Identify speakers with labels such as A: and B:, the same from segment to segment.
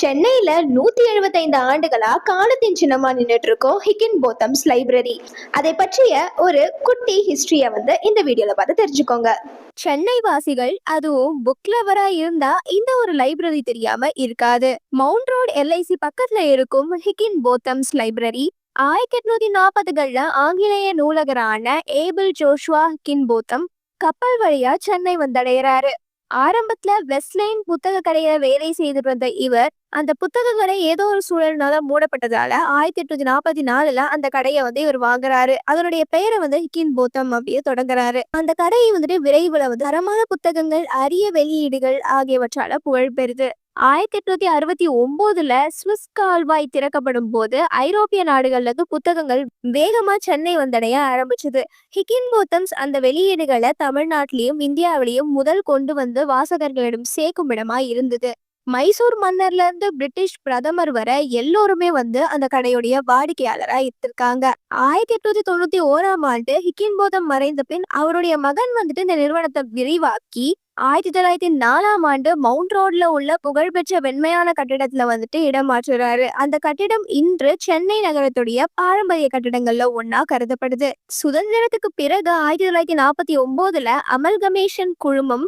A: சென்னையில நூத்தி எழுபத்தைந்து ஆண்டுகளா காலத்தின் சின்னமா நின்றுட்டு இருக்கோம் ஹிக்கின் போத்தம்ஸ் லைப்ரரி. அதை பற்றிய ஒரு குட்டி ஹிஸ்டரியை வந்து இந்த வீடியோல பார்த்து தெரிஞ்சுக்கோங்க. சென்னை வாசிகள் அதுவும் புக் லவரா இருந்தா இந்த ஒரு லைப்ரரி தெரியாம இருக்காது. மவுண்ட் ரோட் எல்ஐசி பக்கத்துல இருக்கும் ஹிக்கின் போத்தம்ஸ் லைப்ரரி ஆயிரத்தி எட்நூத்தி நாற்பதுகள்ல ஆங்கிலேய நூலகரான ஏபிள் ஜோஷுவா ஹிக்கின் போத்தம் கப்பல் வழியா சென்னை வந்தடைகிறாரு. ஆரம்பத்துல வெஸ்ட்லைன் புத்தக கடையில வேலை செய்து வந்த இவர் அந்த புத்தக கடை ஏதோ ஒரு சூழல்னால மூடப்பட்டதால ஆயிரத்தி எட்நூத்தி நாற்பத்தி நாலுல அந்த கடையை வந்து இவர் வாங்குறாரு. அதனுடைய பெயரை வந்து ஹிக்கின் போத்தம் அப்படியே தொடங்குறாரு. அந்த கடையை வந்துட்டு விரைவில் வந்து தரமான புத்தகங்கள் அரிய வெளியீடுகள் ஆகியவற்றால புகழ் பெறுது ஆயிரத்தி எட்நூத்தி அறுபத்தி ஒன்பதுல சுவிஸ் கால்வாய் திறக்கப்படும் போது ஐரோப்பிய நாடுகள்ல இருந்து புத்தகங்கள் வேகமா சென்னை வந்தடைய ஆரம்பிச்சது. ஹிக்கின் போத்தம்ஸ் அந்த வெளியீடுகளை தமிழ்நாட்டிலையும் இந்தியாவிலையும் முதல் கொண்டு வந்து வாசகர்களிடம் சேர்க்கும் இடமா இருந்தது. மைசூர் மன்னர்ல இருந்து பிரிட்டிஷ் பிரதமர் வர எல்லோருமே வந்து அந்த கடையுடைய வாடிக்கையாளரா இருந்திருக்காங்க. ஆயிரத்தி எட்நூத்தி தொண்ணூத்தி ஓராம் ஆண்டு ஹிக்கின் போதம் மறைந்த பின் அவருடைய மகன் வந்துட்டு இந்த நிறுவனத்தை விரிவாக்கி ஆயிரத்தி தொள்ளாயிரத்தி நாலாம் ஆண்டு மவுண்ட் ரோட்ல உள்ள புகழ்பெற்ற வெண்மையான கட்டிடத்துல வந்துட்டு இடம் மாற்றுறாரு. அந்த கட்டிடம் இன்று சென்னை நகரத்துடைய பாரம்பரிய கட்டிடங்கள்ல ஒன்னா கருதப்படுது. சுதந்திரத்துக்கு பிறகு ஆயிரத்தி தொள்ளாயிரத்தி நாற்பத்தி ஒன்பதுல அமல்கமேஷன் குழுமம்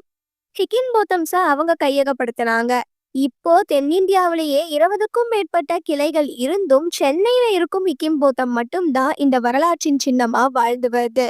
A: ஹிக்கின் போத்தம்ஸ அவங்க கையகப்படுத்தினாங்க. இப்போ தென்னிந்தியாவிலேயே இருபதுக்கும் மேற்பட்ட கிளைகள் இருந்தும் சென்னையில இருக்கும் விக்கிம்போத்தம் மட்டும்தான் இந்த வரலாற்றின் சின்னமா வாழ்ந்து வருது.